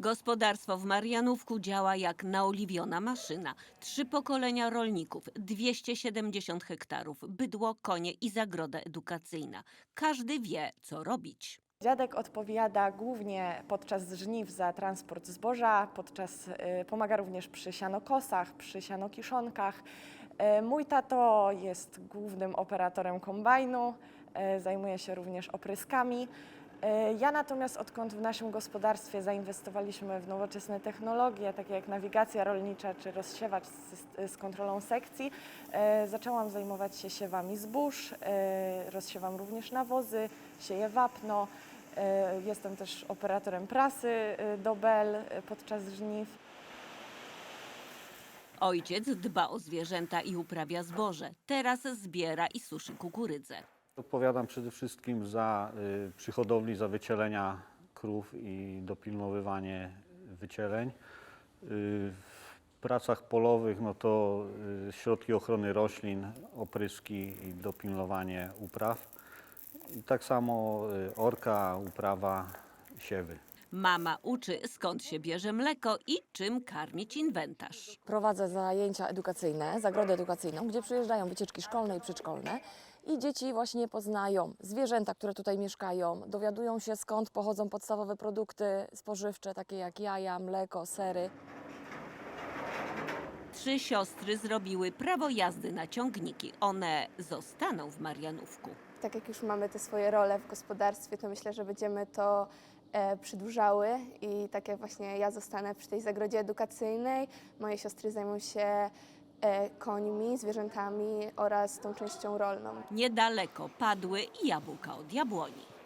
Gospodarstwo w Marianówku działa jak naoliwiona maszyna. Trzy pokolenia rolników, 270 hektarów, bydło, konie i zagroda edukacyjna. Każdy wie, co robić. Dziadek odpowiada głównie podczas żniw za transport zboża, podczas, y, pomaga również przy sianokosach, przy sianokiszonkach. Y, Mój tato jest głównym operatorem kombajnu, y, zajmuje się również opryskami. Y, Ja natomiast odkąd w naszym gospodarstwie zainwestowaliśmy w nowoczesne technologie, takie jak nawigacja rolnicza czy rozsiewacz z, z kontrolą sekcji, y, zaczęłam zajmować się siewami zbóż, y, rozsiewam również nawozy, sieję wapno. Jestem też operatorem prasy do bel podczas żniw. Ojciec dba o zwierzęta i uprawia zboże. Teraz zbiera i suszy kukurydzę. Odpowiadam przede wszystkim za y, przy hodowli za wycielenia krów i dopilnowywanie wycieleń. Y, w pracach polowych no to y, środki ochrony roślin, opryski i dopilnowanie upraw. I tak samo y, orka, uprawa, siewy. Mama uczy, skąd się bierze mleko i czym karmić inwentarz. Prowadzę zajęcia edukacyjne, zagrodę edukacyjną, gdzie przyjeżdżają wycieczki szkolne i przedszkolne i dzieci właśnie poznają zwierzęta, które tutaj mieszkają, dowiadują się skąd pochodzą podstawowe produkty spożywcze, takie jak jaja, mleko, sery. Trzy siostry zrobiły prawo jazdy na ciągniki. One zostaną w Marianówku. tak jak już mamy te swoje role w gospodarstwie, to myślę, że będziemy to przedłużały i tak jak właśnie ja zostanę przy tej zagrodzie edukacyjnej, moje siostry zajmą się e, końmi, zwierzętami oraz tą częścią rolną. Niedaleko padły jabłka od jabłoni.